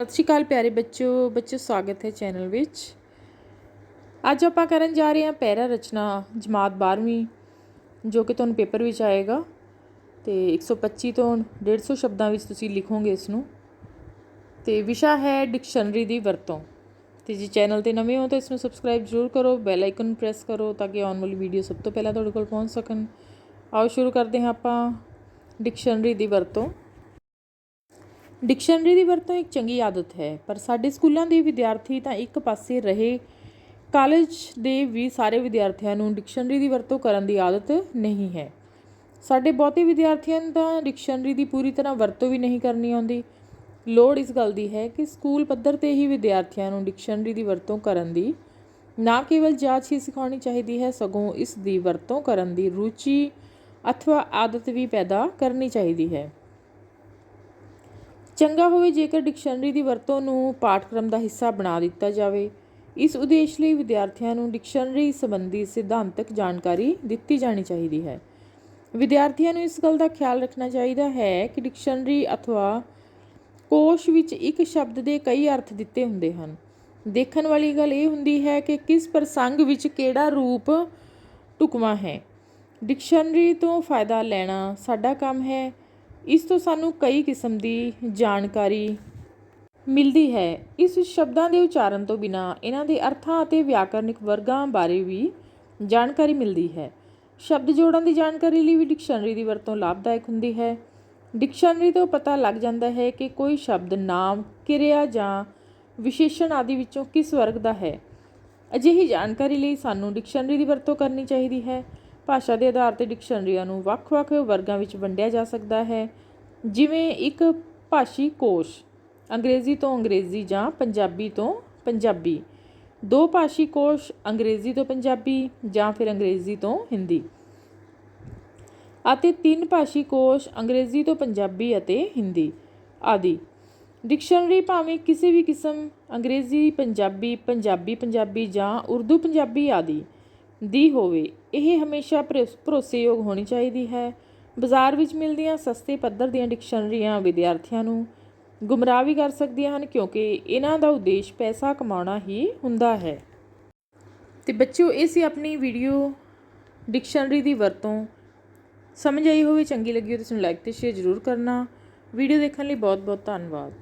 ਸਤਿ ਸ਼੍ਰੀ ਅਕਾਲ ਪਿਆਰੇ ਬੱਚਿਓ ਬੱਚਿਓ ਸਵਾਗਤ ਹੈ ਚੈਨਲ ਵਿੱਚ। ਅੱਜ ਆਪਾਂ ਕਰਨ ਜਾ ਰਹੇ ਹਾਂ ਪੈਰਾ ਰਚਨਾ ਜਮਾਤ 12ਵੀਂ ਜੋ ਕਿ ਤੁਹਾਨੂੰ ਪੇਪਰ ਵਿੱਚ ਆਏਗਾ। ਤੇ 125 ਤੋਂ 150 ਸ਼ਬਦਾਂ ਵਿੱਚ ਤੁਸੀਂ ਲਿਖੋਗੇ ਇਸ ਨੂੰ ਤੇ ਵਿਸ਼ਾ ਹੈ ਡਿਕਸ਼ਨਰੀ ਦੀ ਵਰਤੋਂ। ਤੇ ਜੇ ਚੈਨਲ ਤੇ ਨਵੇਂ ਹੋ ਤਾਂ ਇਸ ਨੂੰ ਸਬਸਕ੍ਰਾਈਬ ਜ਼ਰੂਰ ਕਰੋ, ਬੈਲ ਆਈਕਨ ਪ੍ਰੈਸ ਕਰੋ ਤਾਂ ਕਿ ਆਉਣ ਵਾਲੀ ਵੀਡੀਓ ਸਭ ਤੋਂ ਪਹਿਲਾਂ ਤੁਹਾਡੇ ਕੋਲ ਪਹੁੰਚ ਸਕਣ। ਆਓ ਸ਼ੁਰੂ ਕਰਦੇ ਹਾਂ ਆਪਾਂ ਡਿਕਸ਼ਨਰੀ ਦੀ ਵਰਤੋਂ। ਡਿਕਸ਼ਨਰੀ ਦੀ ਵਰਤੋਂ ਇੱਕ ਚੰਗੀ ਆਦਤ ਹੈ, ਪਰ ਸਾਡੇ ਸਕੂਲਾਂ ਦੇ ਵਿਦਿਆਰਥੀ ਤਾਂ ਇੱਕ ਪਾਸੇ ਰਹੇ, ਕਾਲਜ ਦੇ ਵੀ ਸਾਰੇ ਵਿਦਿਆਰਥੀਆਂ ਨੂੰ ਡਿਕਸ਼ਨਰੀ ਦੀ ਵਰਤੋਂ ਕਰਨ ਦੀ ਆਦਤ ਨਹੀਂ ਹੈ। ਸਾਡੇ ਬਹੁਤੇ ਵਿਦਿਆਰਥੀਆਂ ਨੂੰ ਤਾਂ ਡਿਕਸ਼ਨਰੀ ਦੀ ਪੂਰੀ ਤਰ੍ਹਾਂ ਵਰਤੋਂ ਵੀ ਨਹੀਂ ਕਰਨੀ ਆਉਂਦੀ। ਲੋੜ ਇਸ ਗੱਲ ਦੀ ਹੈ ਕਿ ਸਕੂਲ ਪੱਧਰ ਤੇ ਹੀ ਵਿਦਿਆਰਥੀਆਂ ਨੂੰ ਡਿਕਸ਼ਨਰੀ ਦੀ ਵਰਤੋਂ ਕਰਨ ਦੀ, ਨਾ ਕੇਵਲ ਜਾਂਚ ਹੀ ਸਿਖਾਉਣੀ ਚਾਹੀਦੀ ਹੈ, ਸਗੋਂ ਇਸ ਦੀ ਵਰਤੋਂ ਕਰਨ ਦੀ ਰੁਚੀ ਅਥਵਾ ਆਦਤ ਵੀ ਪੈਦਾ ਕਰਨੀ ਚਾਹੀਦੀ ਹੈ। ਚੰਗਾ ਹੋਵੇ ਜੇਕਰ ਡਿਕਸ਼ਨਰੀ ਦੀ ਵਰਤੋਂ ਨੂੰ ਪਾਠਕ੍ਰਮ ਦਾ ਹਿੱਸਾ ਬਣਾ ਦਿੱਤਾ ਜਾਵੇ। ਇਸ ਉਦੇਸ਼ ਲਈ ਵਿਦਿਆਰਥੀਆਂ ਨੂੰ ਡਿਕਸ਼ਨਰੀ ਸੰਬੰਧੀ ਸਿਧਾਂਤਕ ਜਾਣਕਾਰੀ ਦਿੱਤੀ ਜਾਣੀ ਚਾਹੀਦੀ ਹੈ। ਵਿਦਿਆਰਥੀਆਂ ਨੂੰ ਇਸ ਗੱਲ ਦਾ ਖਿਆਲ ਰੱਖਣਾ ਚਾਹੀਦਾ ਹੈ ਕਿ ਡਿਕਸ਼ਨਰੀ ਅਥਵਾ ਕੋਸ਼ ਵਿੱਚ ਇੱਕ ਸ਼ਬਦ ਦੇ ਕਈ ਅਰਥ ਦਿੱਤੇ ਹੁੰਦੇ ਹਨ। ਦੇਖਣ ਵਾਲੀ ਗੱਲ ਇਹ ਹੁੰਦੀ ਹੈ ਕਿ ਕਿਸ ਪ੍ਰਸੰਗ ਵਿੱਚ ਕਿਹੜਾ ਰੂਪ ਢੁਕਵਾਂ ਹੈ। ਡਿਕਸ਼ਨਰੀ ਤੋਂ ਫਾਇਦਾ ਲੈਣਾ ਸਾਡਾ ਕੰਮ ਹੈ। ਇਸ ਤੋਂ ਸਾਨੂੰ ਕਈ ਕਿਸਮ ਦੀ ਜਾਣਕਾਰੀ ਮਿਲਦੀ ਹੈ। ਇਸ ਸ਼ਬਦਾਂ ਦੇ ਉਚਾਰਨ ਤੋਂ ਬਿਨਾ ਇਹਨਾਂ ਦੇ ਅਰਥਾਂ ਅਤੇ ਵਿਆਕਰਨਿਕ ਵਰਗਾਂ ਬਾਰੇ ਵੀ ਜਾਣਕਾਰੀ ਮਿਲਦੀ ਹੈ। ਸ਼ਬਦ ਜੋੜਾਂ ਦੀ ਜਾਣਕਾਰੀ ਲਈ ਵੀ ਡਿਕਸ਼ਨਰੀ ਦੀ ਵਰਤੋਂ ਲਾਭਦਾਇਕ ਹੁੰਦੀ ਹੈ। ਡਿਕਸ਼ਨਰੀ ਤੋਂ ਪਤਾ ਲੱਗ ਜਾਂਦਾ ਹੈ ਕਿ ਕੋਈ ਸ਼ਬਦ ਨਾਮ, ਕਿਰਿਆ ਜਾਂ ਵਿਸ਼ੇਸ਼ਣ ਆਦਿ ਵਿੱਚੋਂ ਕਿਸ ਵਰਗ ਦਾ ਹੈ। ਅਜਿਹੀ ਜਾਣਕਾਰੀ ਲਈ ਸਾਨੂੰ ਡਿਕਸ਼ਨਰੀ ਦੀ ਵਰਤੋਂ ਕਰਨੀ ਚਾਹੀਦੀ ਹੈ। ਭਾਸ਼ਾ ਦੇ ਆਧਾਰ ਤੇ ਡਿਕਸ਼ਨਰੀਆਂ ਨੂੰ ਵੱਖ-ਵੱਖ ਵਰਗਾਂ ਵਿੱਚ ਵੰਡਿਆ ਜਾ ਸਕਦਾ ਹੈ। ਜਿਵੇਂ ਇੱਕ ਭਾਸ਼ੀ ਕੋਸ਼, ਅੰਗਰੇਜ਼ੀ ਤੋਂ ਅੰਗਰੇਜ਼ੀ ਜਾਂ ਪੰਜਾਬੀ ਤੋਂ ਪੰਜਾਬੀ। ਦੋ ਭਾਸ਼ੀ ਕੋਸ਼, ਅੰਗਰੇਜ਼ੀ ਤੋਂ ਪੰਜਾਬੀ ਜਾਂ ਫਿਰ ਅੰਗਰੇਜ਼ੀ ਤੋਂ ਹਿੰਦੀ। ਅਤੇ ਤਿੰਨ ਭਾਸ਼ੀ ਕੋਸ਼, ਅੰਗਰੇਜ਼ੀ ਤੋਂ ਪੰਜਾਬੀ ਅਤੇ ਹਿੰਦੀ ਆਦਿ। ਡਿਕਸ਼ਨਰੀ ਭਾਵੇਂ ਕਿਸੇ ਵੀ ਕਿਸਮ, ਅੰਗਰੇਜ਼ੀ, ਪੰਜਾਬੀ ਪੰਜਾਬੀ ਪੰਜਾਬੀ ਜਾਂ ਉਰਦੂ ਪੰਜਾਬੀ ਆਦਿ। ਦੀ ਹੋਵੇ, ਇਹ ਹਮੇਸ਼ਾ ਭਰੋਸ- ਭਰੋਸੇਯੋਗ ਹੋਣੀ ਚਾਹੀਦੀ ਹੈ। ਬਾਜ਼ਾਰ ਵਿੱਚ ਮਿਲਦੀਆਂ ਸਸਤੇ ਪੱਧਰ ਦੀਆਂ ਡਿਕਸ਼ਨਰੀਆਂ ਵਿਦਿਆਰਥੀਆਂ ਨੂੰ ਗੁੰਮਰਾਹ ਵੀ ਕਰ ਸਕਦੀਆਂ ਹਨ, ਕਿਉਂਕਿ ਇਹਨਾਂ ਦਾ ਉਦੇਸ਼ ਪੈਸਾ ਕਮਾਉਣਾ ਹੀ ਹੁੰਦਾ ਹੈ। ਤੇ ਬੱਚਿਓ, ਇਹ ਸੀ ਆਪਣੀ ਵੀਡੀਓ ਡਿਕਸ਼ਨਰੀ ਦੀ ਵਰਤੋਂ। ਸਮਝ ਆਈ ਹੋਵੇ, ਚੰਗੀ ਲੱਗੀ ਹੋ ਤਾਂ ਇਸਨੂੰ ਲਾਈਕ ਤੇ ਸ਼ੇਅਰ ਜ਼ਰੂਰ ਕਰਨਾ। ਵੀਡੀਓ ਦੇਖਣ ਲਈ ਬਹੁਤ ਬਹੁਤ ਧੰਨਵਾਦ।